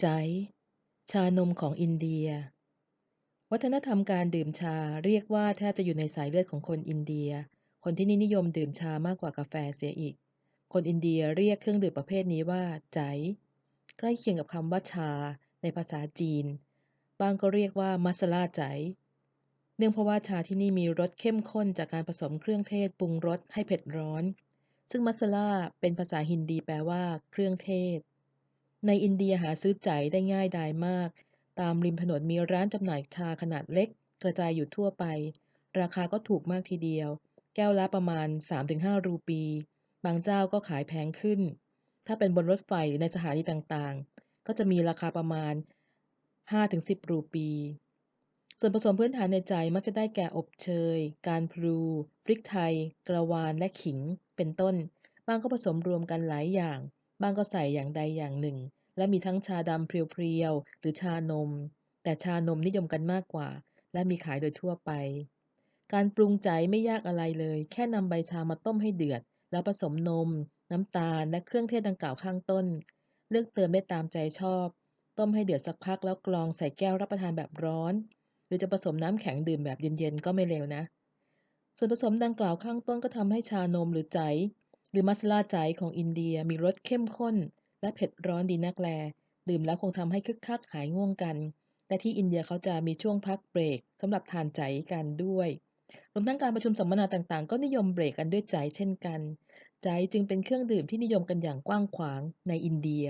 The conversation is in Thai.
ใจชานมของอินเดีย วัฒนธรรมการดื่มชาเรียกว่าแทบจะอยู่ในสายเลือดของคนอินเดีย คนที่นี่นิยมดื่มชามากกว่ากาแฟเสียอีก คนอินเดียเรียกเครื่องดื่มประเภทนี้ว่าใจ ใกล้เคียงกับคำว่าชาในภาษาจีน บางก็เรียกว่ามัสลาใจ เนื่องเพราะว่าชาที่นี่มีรสเข้มข้นจากการผสมเครื่องเทศปรุงรสให้เผ็ดร้อน ซึ่งมัสลาเป็นภาษาฮินดีแปลว่า เครื่องเทศ ในอินเดียหาซื้อใจได้ง่ายดายมาก ตามริมถนนมีร้านจำหน่ายชาขนาดเล็ก กระจายอยู่ทั่วไป ราคาก็ถูกมากทีเดียว แก้วละประมาณ 3-5 รูปี บางเจ้าก็ขายแพงขึ้น ถ้าเป็นบนรถไฟหรือในสถานีต่างๆ ก็จะมีราคาประมาณ 5-10 รูปี ส่วนผสมพื้นฐานในใจมักจะได้แก่อบเชย การพลูพริกไทย กระวานและขิง เป็นต้น บางก็ผสมรวมกันหลายอย่างบางก็ใส่อย่างใดอย่างหนึ่ง และมีทั้งชาดำเพียวๆ หรือชานม แต่ชานมนิยมกันมากกว่า และมีขายโดยทั่วไป การปรุงใจไม่ยากอะไรเลย แค่นำใบชามาต้มให้เดือด แล้วผสมนม น้ำตาล และเครื่องเทศดังกล่าวข้างต้น เลือกเติมได้ตามใจชอบ ต้มให้เดือดสักพักแล้วกรองใส่แก้วรับประทานแบบร้อน หรือจะผสมน้ำแข็งดื่มแบบเย็นๆ ก็ไม่เลวนะ ส่วนผสมดังกล่าวข้างต้นก็ทำให้ชานมหรือใจ หรือมัสลาใจของอินเดียมีรสเข้มข้น และเผ็ดร้อนดีนักแล ดื่มแล้วคงทำให้คึกคักหายง่วงกัน และที่อินเดียเขาจะมีช่วงพักเบรกสำหรับทานใจกันด้วยรวมทั้งการประชุมสัมมนาต่างๆ ก็นิยมเบรกกันด้วยใจเช่นกัน ใจจึงเป็นเครื่องดื่มที่นิยมกันอย่างกว้างขวางในอินเดีย